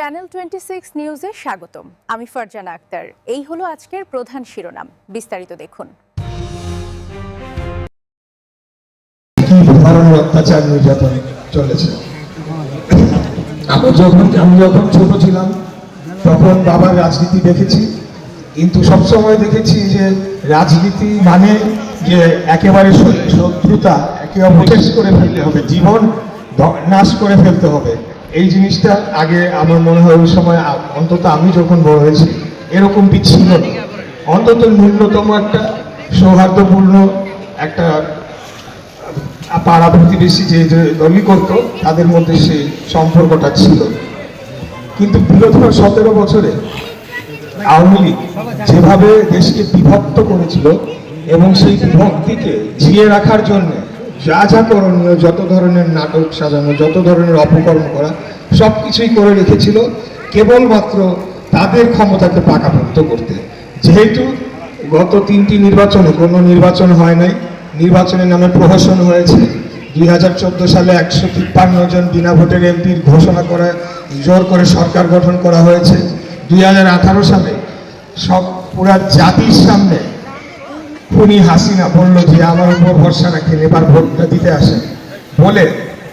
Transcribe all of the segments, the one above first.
Channel twenty six নিউজে স্বাগতম। আমি ফারজানা আক্তার। এই হলো আজকের প্রধান শিরোনাম। বিস্তারিত দেখুন। অত্যাচার নির্যাতন চলেছে। আমি যখন আমি যখন ছোট ছিলাম, তখন বাবার রাজনীতি দেখেছি। কিন্তু সবসময় দেখেছি যে রাজনীতি মানে যে একেবারে শত্রুতা, একে অপর করে ফেলতে হবে। জীবন নাশ করে ফেলতে হবে। এই জিনিসটা আগে আমার মনে হয় ওই সময় অন্তত আমি যখন বড় হয়েছি, এরকম ছিল না? অন্তত ন্যূনতম একটা সৌহার্দ্যপূর্ণ একটা পাড়া প্রতিবেশী যে যে দলই করতো, তাদের মধ্যে সেই সম্পর্কটা ছিল। কিন্তু বিগত সতেরো বছরে আওয়ামী লীগ যেভাবে দেশকে বিভক্ত করেছিল এবং সেই বিভক্তিকে জিয়ে রাখার জন্য যা যা করণীয় যত ধরনের নাটক সাজানো, যত ধরনের অপকর্ম করা সব কিছুই করে রেখেছিল কেবলমাত্র তাদের ক্ষমতাকে পাকাপোক্ত করতে। যেহেতু গত তিনটি নির্বাচনে কোনো নির্বাচন হয় নাই, নির্বাচনের নামে প্রহসন হয়েছে। দুই হাজার চোদ্দ সালে একশো তিপ্পান্ন জন বিনা ভোটের এমপির ঘোষণা করা, জোর করে সরকার গঠন করা হয়েছে। দুই হাজার আঠারো সালে সব পুরা জাতির সামনে খুনি হাসিনা বলল যে আমার উপর ভরসা রাখেন, এবার ভোটটা দিতে আসেন। বলে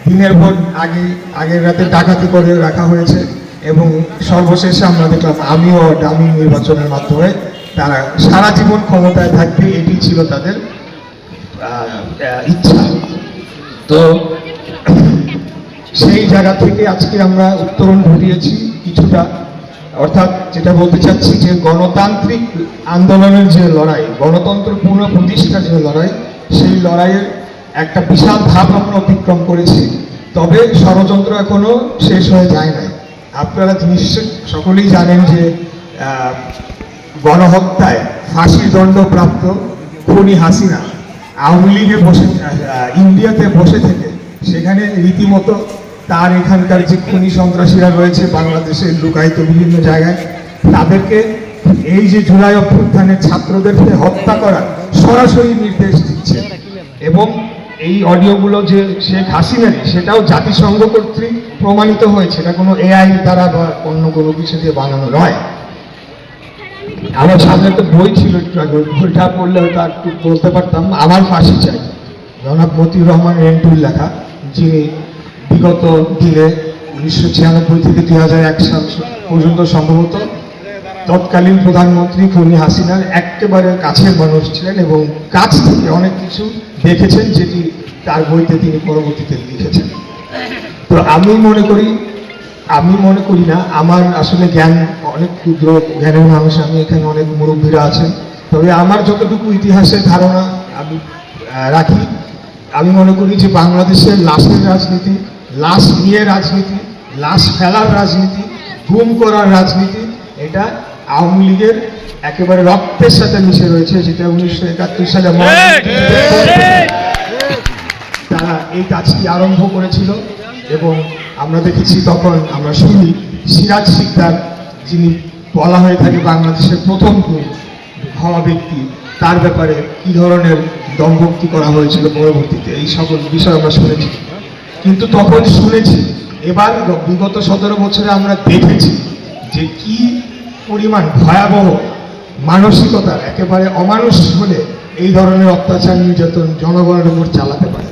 দিনের ভোট আগে, আগের রাতে ডাকাতি করে রাখা হয়েছে এবং সর্বশেষে আমরা দেখলাম আমিও ডামি নির্বাচনের মাধ্যমে তারা সারা জীবন ক্ষমতায় থাকবে এটি ছিল তাদের ইচ্ছা। তো সেই জায়গা থেকে আজকে আমরা উত্তরণ ঘটিয়েছি কিছুটা। অর্থাৎ যেটা বলতে চাচ্ছি যে গণতান্ত্রিক আন্দোলনের যে লড়াই, গণতন্ত্র পুনঃ প্রতিষ্ঠার যে লড়াই, সেই লড়াইয়ের একটা বিশাল ধাপ আমরা অতিক্রম করেছি। তবে ষড়যন্ত্র এখনও শেষ হয়ে যায় নাই। আপনারা নিশ্চয় সকলেই জানেন যে গণহত্যায় ফাঁসির দণ্ডপ্রাপ্ত খুনি হাসিনা আওয়ামী লীগে বসে ইন্ডিয়াতে বসে থেকে সেখানে রীতিমতো তার এখানকার যে খুনি সন্ত্রাসীরা রয়েছে বাংলাদেশের লুকায়িত বিভিন্ন জায়গায়, তাদেরকে এই যে জুলাই অভ্যুত্থানের ছাত্রদেরকে হত্যা করা সরাসরি নির্দেশ দিচ্ছে। এবং এই অডিওগুলো যে শেখ হাসিনারই সেটাও জাতিসংঘ কর্তৃক প্রমাণিত হয়েছে। এটা কোনো এআই দ্বারা বা অন্য কোনো কিছু দিয়ে বানানো নয়। আমার সামনে একটা বই ছিল একটু আগে বইটা পড়লে হয়তো একটু বলতে পারতাম। আমার ফাঁসি চাই। জনাব মতিউর রহমান রেন্টুর লেখা যিনি বিগত দিনে উনিশশো ছিয়ানব্বই থেকে দুই হাজার এক সাল পর্যন্ত সম্ভবত তৎকালীন প্রধানমন্ত্রী খুনি হাসিনার একেবারে কাছের মানুষ ছিলেন এবং কাছ থেকে অনেক কিছু দেখেছেন যেটি তার বইতে তিনি পরবর্তীতে লিখেছেন। তো আমি মনে করি, আমি মনে করি না, আমার আসলে জ্ঞান অনেক ক্ষুদ্র, জ্ঞানের মানুষ, আমি এখানে অনেক মুরব্বীরা আছেন। তবে আমার যতটুকু ইতিহাসের ধারণা আমি রাখি আমি মনে করি যে বাংলাদেশের লাশের রাজনীতি লাশ নিয়ে রাজনীতি লাশ ফেলার রাজনীতি গুম করার রাজনীতি এটা আওয়ামী লীগের একেবারে রক্তের সাথে মিশে রয়েছে যেটা উনিশশো একাত্তর সালে তারা এই কাজটি আরম্ভ করেছিল এবং আমরা দেখেছি তখন আমরা শুনি সিরাজ শিকদার যিনি বলা হয়ে থাকে বাংলাদেশের প্রথম হওয়া ব্যক্তি তার ব্যাপারে কি ধরনের দমভক্তি করা হয়েছিল পরবর্তীতে। এই সকল বিষয় আমরা শুনেছি। কিন্তু তখন শুনেছি, এবার বিগত সতেরো বছরে আমরা দেখেছি যে কি পরিমাণ ভয়াবহ মানসিকতা, একেবারে অমানুষ হলে এই ধরনের অত্যাচার নির্যাতন জনগণের উপর চালাতে পারে।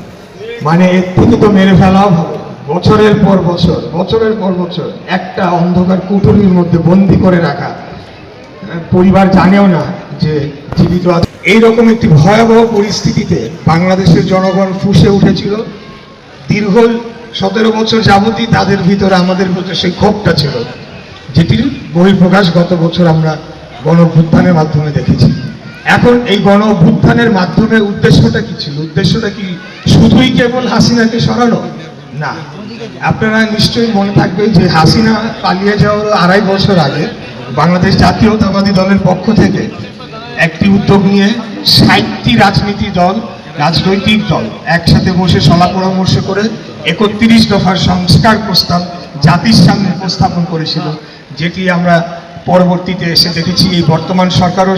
মানে এর থেকে তো মেরে ফেলাও ভালো বছরের পর বছর, বছরের পর বছর একটা অন্ধকার কুটুরির মধ্যে বন্দি করে রাখা। পরিবার জানেও না যে জীবিত আছে। এইরকম একটি ভয়াবহ পরিস্থিতিতে বাংলাদেশের জনগণ ফুসে উঠেছিল। দীর্ঘ সতেরো বছর যাবতই তাদের ভিতরে আমাদের ভিতরে সেই ক্ষোভটা ছিল, যেটির বহিঃপ্রকাশ গত বছর আমরা গণ অভ্যুত্থানের মাধ্যমে দেখেছি। এখন এই গণ অভ্যুত্থানের মাধ্যমে উদ্দেশ্যটা কি ছিল? উদ্দেশ্যটা কি শুধুই কেবল হাসিনাকে সরানো? না। আপনারা নিশ্চয়ই মনে থাকবে যে হাসিনা পালিয়ে যাওয়ার আড়াই বছর আগে বাংলাদেশ জাতীয়তাবাদী দলের পক্ষ থেকে একটি উদ্যোগ নিয়ে ষাটটি রাজনীতি দল, রাজনৈতিক দল একসাথে বসে সলা পরামর্শ করে একত্রিশ দফার সংস্কার প্রস্তাব জাতির সামনে উপস্থাপন করেছিল, যেটি আমরা পরবর্তীতে এসে দেখেছি। এই বর্তমান সরকারও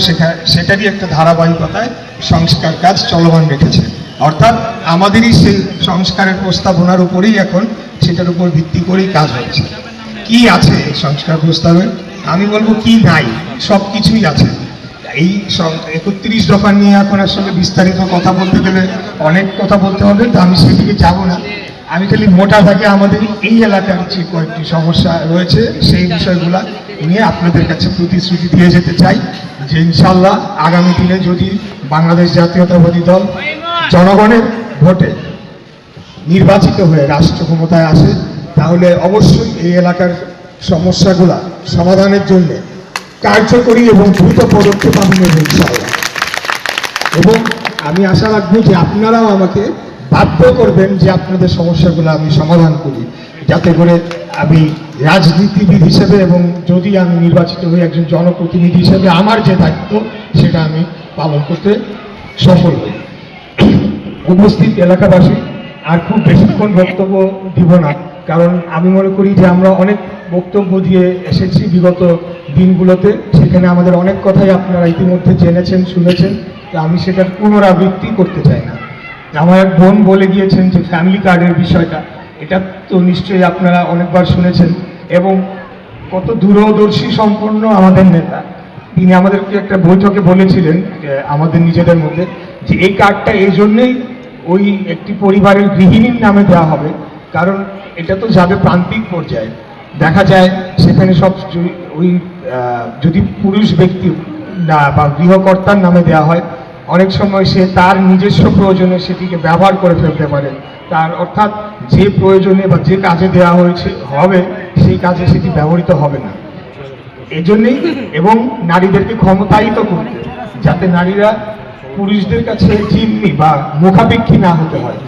সেটারই একটা ধারাবাহিকতায় সংস্কার কাজ চলমান রেখেছে। অর্থাৎ আমাদেরই সেই সংস্কারের প্রস্তাবনার উপরেই এখন সেটার উপর ভিত্তি করেই কাজ হচ্ছে। কি আছে সংস্কার প্রস্তাবে? আমি বলব কি নাই সব কিছুই আছে। এই একত্রিশ দফা নিয়ে এখন আসলে বিস্তারিত কথা বলতে গেলে অনেক কথা বলতে হবে, তো আমি সেদিকে যাব না। আমি খালি মোটা থাকে আমাদের এই এলাকার যে কয়েকটি সমস্যা রয়েছে, সেই বিষয়গুলা নিয়ে আপনাদের কাছে প্রতিশ্রুতি দিয়ে যেতে চাই যে ইনশাল্লাহ আগামী দিনে যদি বাংলাদেশ জাতীয়তাবাদী দল জনগণের ভোটে নির্বাচিত হয়ে রাষ্ট্র ক্ষমতায় আসে, তাহলে অবশ্যই এই এলাকার সমস্যাগুলা সমাধানের জন্য কার্যকরী এবং দ্রুত পদক্ষেপ আমি নেব এবং আমি আশা রাখব যে আপনারাও আমাকে বাধ্য করবেন যে আপনাদের সমস্যাগুলো আমি সমাধান করি। যাতে করে আমি রাজনীতিবিদ হিসেবে এবং যদি আমি নির্বাচিত হই একজন জনপ্রতিনিধি হিসেবে আমার যে দায়িত্ব, সেটা আমি পালন করতে সফল হই। উপস্থিত এলাকাবাসী, আর খুব বেশিক্ষণ বক্তব্য দিব না, কারণ আমি মনে করি যে আমরা অনেক বক্তব্য দিয়ে এসেছি বিগত দিনগুলোতে, সেখানে আমাদের অনেক কথাই আপনারা ইতিমধ্যে জেনেছেন, শুনেছেন, তো আমি সেটার পুনরাবৃত্তি করতে চাই না। আমার এক বোন বলে গিয়েছেন যে ফ্যামিলি কার্ডের বিষয়টা। এটা তো নিশ্চয়ই আপনারা অনেকবার শুনেছেন। এবং কত দূরদর্শী সম্পন্ন আমাদের নেতা। তিনি আমাদেরকে একটা বৈঠকে বলেছিলেন আমাদের নিজেদের মধ্যে, যে এই কার্ডটা এই জন্যেই ওই একটি পরিবারের গৃহিণীর নামে দেওয়া হবে। কারণ এটা তো যাবে প্রান্তিক পর্যায়ে। দেখা যায় সেখানে সব ওই যদি পুরুষ ব্যক্তি বা গৃহকর্তার নামে দেওয়া হয়, অনেক সময় সে তার নিজস্ব প্রয়োজনে সেটিকে ব্যবহার করে ফেলতে পারে। তার অর্থাৎ যে প্রয়োজনে বা যে কাজে দেওয়া হয়েছে, হবে, সেই কাজে সেটি ব্যবহৃত হবে না। এজন্যই এবং নারীদেরকে ক্ষমতায়িত করতে, যাতে নারীরা পুরুষদের কাছে জিম্মি বা মুখাপেক্ষী না হতে হয়।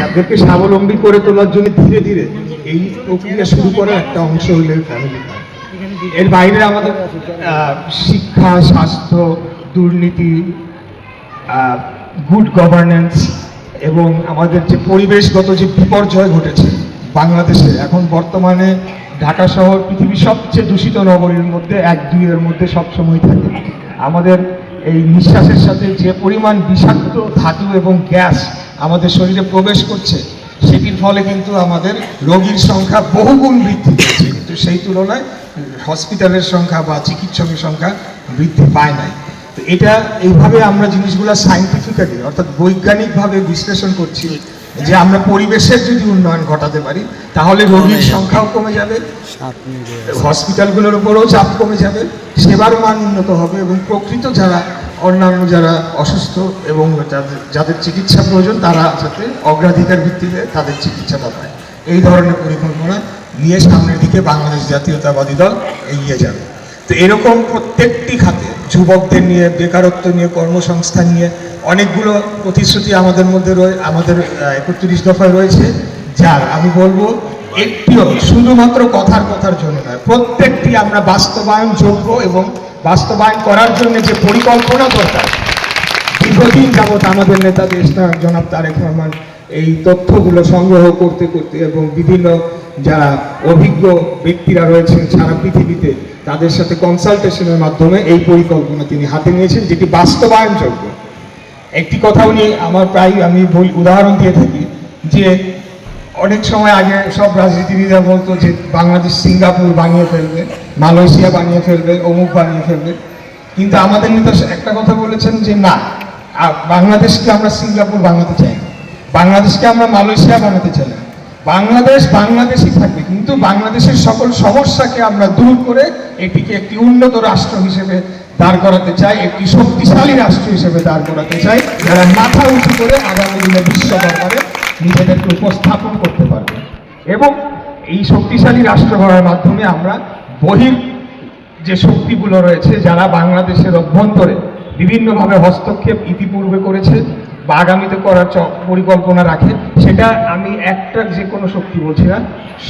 তাদেরকে স্বাবলম্বী করে তোলার জন্য ধীরে ধীরে এই প্রক্রিয়া শুরু করার একটা অংশ হলে ফ্যামিলি এর বাইরে আমাদের শিক্ষা, স্বাস্থ্য, দুর্নীতি গুড গভর্নেন্স এবং আমাদের যে পরিবেশগত যে বিপর্যয় ঘটেছে বাংলাদেশে, এখন বর্তমানে ঢাকা শহর পৃথিবীর সবচেয়ে দূষিত নগরীর মধ্যে এক দুইয়ের মধ্যে সবসময় থাকে। আমাদের এই নিঃশ্বাসের সাথে যে পরিমাণ বিষাক্ত ধাতু এবং গ্যাস আমাদের শরীরে প্রবেশ করছে, সেটির ফলে কিন্তু আমাদের রোগীর সংখ্যা বহুগুণ বৃদ্ধি পেয়েছে। কিন্তু সেই তুলনায় হসপিটালের সংখ্যা বা চিকিৎসকের সংখ্যা বৃদ্ধি পায় নাই। তো এটা এইভাবে আমরা জিনিসগুলো সাইন্টিফিক্যালি অর্থাৎ বৈজ্ঞানিকভাবে বিশ্লেষণ করছি যে আমরা পরিবেশের যদি উন্নয়ন ঘটাতে পারি তাহলে রোগীর সংখ্যাও কমে যাবে হসপিটালগুলোর উপরেও চাপ কমে যাবে সেবার মান উন্নত হবে এবং প্রকৃত যারা অন্যান্য যারা অসুস্থ এবং যাদের চিকিৎসা প্রয়োজন তারা যাতে অগ্রাধিকার ভিত্তিতে তাদের চিকিৎসাটা পায় এই ধরনের পরিকল্পনা নিয়ে সামনের দিকে বাংলাদেশ জাতীয়তাবাদী দল এগিয়ে যাবে। তো এরকম প্রত্যেকটি খাতে যুবকদের নিয়ে, বেকারত্ব নিয়ে, কর্মসংস্থান নিয়ে অনেকগুলো প্রতিশ্রুতি আমাদের মধ্যে রয়ে, আমাদের একত্রিশ দফায় রয়েছে, যার আমি বলব একটিও শুধুমাত্র কথার কথার জন্য নয়, প্রত্যেকটি আমরা বাস্তবায়ন যোগ্য এবং বাস্তবায়ন করার জন্য যে পরিকল্পনা দরকার, দীর্ঘদিন যাবৎ আমাদের নেতা দেশ জনাব তারেক রহমান এই তথ্যগুলো সংগ্রহ করতে করতে এবং বিভিন্ন যারা অভিজ্ঞ ব্যক্তিরা রয়েছেন সারা পৃথিবীতে, তাদের সাথে কনসালটেশনের মাধ্যমে এই পরিকল্পনা তিনি হাতে নিয়েছেন, যেটি বাস্তবায়নযোগ্য। একটি কথা উনি আমার প্রায় আমি বলি উদাহরণ দিয়ে থাকি, যে অনেক সময় আগে সব রাজনীতিবিদরা বলতো যে বাংলাদেশ সিঙ্গাপুর বানিয়ে ফেলবে, মালয়েশিয়া বানিয়ে ফেলবে, অমুক বানিয়ে ফেলবে। কিন্তু আমাদের নেতা একটা কথা বলেছেন যে না বাংলাদেশকে আমরা সিঙ্গাপুর বানাতে চাই বাংলাদেশকে আমরা মালয়েশিয়া বানাতে চাই না। বাংলাদেশ বাংলাদেশই থাকবে, কিন্তু বাংলাদেশের সকল সমস্যাকে আমরা দূর করে এটিকে একটি উন্নত রাষ্ট্র হিসেবে দাঁড় করাতে চাই, একটি শক্তিশালী রাষ্ট্র হিসেবে দাঁড় করাতে চাই, যারা মাথা উঁচু করে আগামী দিনে বিশ্ব দরবারে নিজেদেরকে উপস্থাপন করতে পারবে। এবং এই শক্তিশালী রাষ্ট্র গড়ার মাধ্যমে আমরা বহির যে শক্তিগুলো রয়েছে, যারা বাংলাদেশের অভ্যন্তরে বিভিন্নভাবে হস্তক্ষেপ ইতিপূর্বে করেছে বা আগামীতে করার পরিকল্পনা রাখে, সেটা আমি একটা যে কোনো শক্তি বলছি না,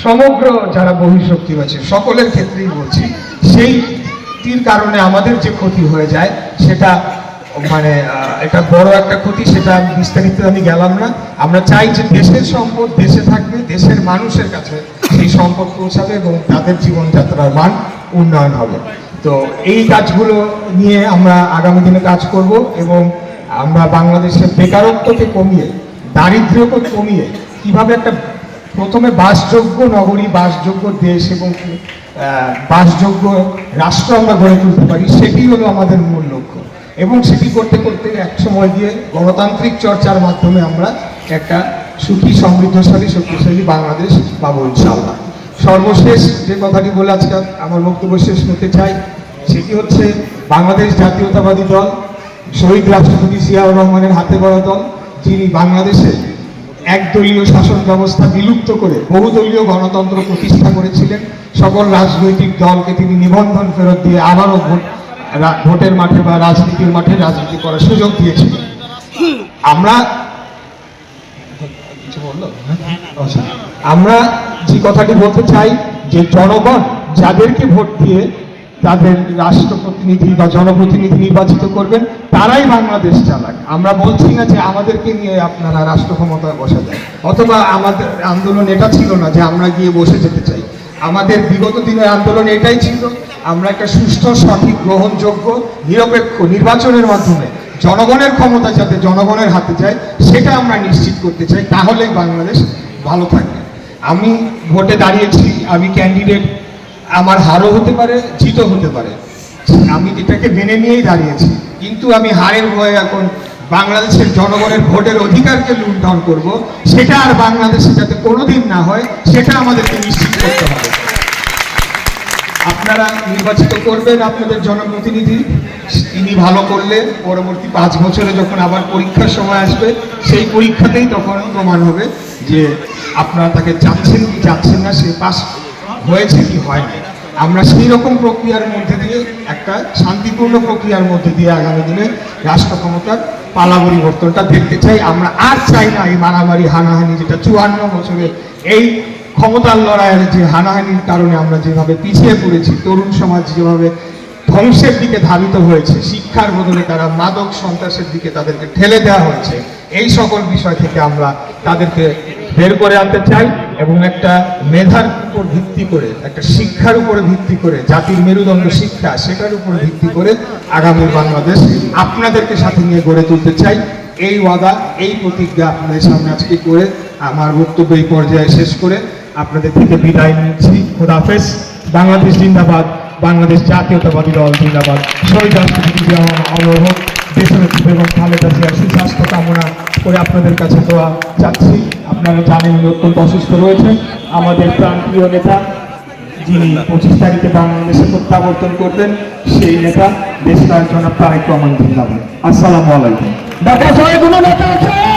সমগ্র যারা বহিঃশক্তি রয়েছে, সকলের ক্ষেত্রেই বলছি, সেইটির কারণে আমাদের যে ক্ষতি হয়ে যায়, সেটা মানে এটা বড় একটা ক্ষতি, সেটা বিস্তারিত আমি গেলাম না। আমরা চাই যে দেশের সম্পদ দেশে থাকবে, দেশের মানুষের কাছে সেই সম্পদ পৌঁছাবে এবং তাদের জীবনযাত্রার মান উন্নয়ন হবে। তো এই কাজগুলো নিয়ে আমরা আগামী দিনে কাজ করব এবং আমরা বাংলাদেশের বেকারত্বকে কমিয়ে, দারিদ্র্যকে কমিয়ে কীভাবে একটা প্রথমে বাসযোগ্য নগরী, বাসযোগ্য দেশ এবং বাসযোগ্য রাষ্ট্র আমরা গড়ে তুলতে পারি, সেটি হলো আমাদের মূল লক্ষ্য। এবং সেটি করতে করতে এক সময় গিয়ে গণতান্ত্রিক চর্চার মাধ্যমে আমরা একটা সুখী, সমৃদ্ধশালী, শক্তিশালী বাংলাদেশ পাবো ইনশাআল্লাহ। সর্বশেষ যে কথাটি বলে আজকে আমার বক্তব্য শেষ করতে চাই, সেটি হচ্ছে বাংলাদেশ জাতীয়তাবাদী দল শহীদ রাষ্ট্রপতি জিয়াউর রহমানের হাতে গড়া দল, যিনি বাংলাদেশে একদলীয় শাসন ব্যবস্থা বিলুপ্ত করে বহুদলীয় গণতন্ত্র প্রতিষ্ঠা করেছিলেন, সকল রাজনৈতিক দলকে তিনি নিবন্ধন ফেরত দিয়ে আবারও ভোট ভোটের মাঠে বা রাজনীতির মাঠে রাজনীতি করার সুযোগ দিয়েছিলেন আমরা। আমরা যে কথাটি বলতে চাই, যে জনগণ যাদেরকে ভোট দিয়ে তাদের রাষ্ট্রপ্রতিনিধি বা জনপ্রতিনিধি নির্বাচিত করবেন, তারাই বাংলাদেশ চালাক। আমরা বলছি না যে আমাদেরকে নিয়ে আপনারা রাষ্ট্র ক্ষমতায় বসা যায়। অথবা আমাদের আন্দোলন এটা ছিল না যে আমরা গিয়ে বসে যেতে চাই। আমাদের বিগত দিনের আন্দোলন এটাই ছিল। আমরা একটা সুষ্ঠু, সঠিক, গ্রহণযোগ্য, নিরপেক্ষ নির্বাচনের মাধ্যমে জনগণের ক্ষমতা যাতে জনগণের হাতে যায়, সেটা আমরা নিশ্চিত করতে চাই। তাহলেই বাংলাদেশ ভালো থাকবে। আমি ভোটে দাঁড়িয়েছি, আমি ক্যান্ডিডেট আমার হারও হতে পারে, জিতও হতে পারে। আমি এটাকে মেনে নিয়েই দাঁড়িয়েছি, কিন্তু আমি হারের ভয়ে এখন বাংলাদেশের জনগণের ভোটের অধিকারকে লুণ্ঠন করব, সেটা আর বাংলাদেশে যাতে কোনোদিন না হয়, সেটা আমাদেরকে নিশ্চিত করতে হবে। আপনারা নির্বাচিত করবেন আপনাদের জনপ্রতিনিধি, তিনি ভালো করলে পরবর্তী পাঁচ বছরে যখন আবার পরীক্ষার সময় আসবে, সেই পরীক্ষাতেই তখন প্রমাণ হবে যে আপনারা তাকে চাচ্ছেন কি চাচ্ছেন না, সে পাস হয়েছে কি হয়নি? আমরা সেই রকম প্রক্রিয়ার মধ্যে দিয়ে একটা শান্তিপূর্ণ প্রক্রিয়ার মধ্যে দিয়ে আগামী দিনে রাষ্ট্র ক্ষমতার পালা পরিবর্তনটা দেখতে চাই। আমরা আর চাই না এই মারামারি, হানাহানি যেটা চুয়ান্ন বছরে এই ক্ষমতার লড়াইয়ের যে হানাহানির কারণে আমরা যেভাবে পিছিয়ে পড়েছি, তরুণ সমাজ যেভাবে ধ্বংসের দিকে ধাবিত হয়েছে, শিক্ষার বদলে তারা মাদক সন্ত্রাসের দিকে তাদেরকে ঠেলে দেওয়া হয়েছে, এই সকল বিষয় থেকে আমরা তাদেরকে বের করে আনতে চাই। এবং একটা মেধার উপর ভিত্তি করে, একটা শিক্ষার উপর ভিত্তি করে, জাতির মেরুদণ্ড শিক্ষা, সেটার উপর ভিত্তি করে আগামী বাংলাদেশ আপনাদেরকে সাথে নিয়ে গড়ে তুলতে চাই। এই ওয়াদা, এই প্রতিজ্ঞা আপনাদের সামনে আজকে করে আমার বক্তব্য এই পর্যায়ে শেষ করে আপনাদের থেকে বিদায় নিচ্ছি। খোদাফেজ বাংলাদেশ জিন্দাবাদ। বাংলাদেশ জাতীয়তাবাদী দল জিন্দাবাদ। শহীদ রাষ্ট্রপতি জিয়া হোক দেশনেত্রী বেগম খালেদা সুস্বাস্থ্য কামনা করে আপনাদের কাছে দোয়া যাচ্ছি আপনারা জানেন উনি অত্যন্ত অসুস্থ রয়েছেন। আমাদের প্রাণপ্রিয় নেতা, যিনি পঁচিশ তারিখে বাংলাদেশে প্রত্যাবর্তন করবেন, সেই নেতা দেশ জনাব তারেক রহমান জিন্দাবাদ। আসসালামু আলাইকুম। ঢাকা কোনো নেতা আছে?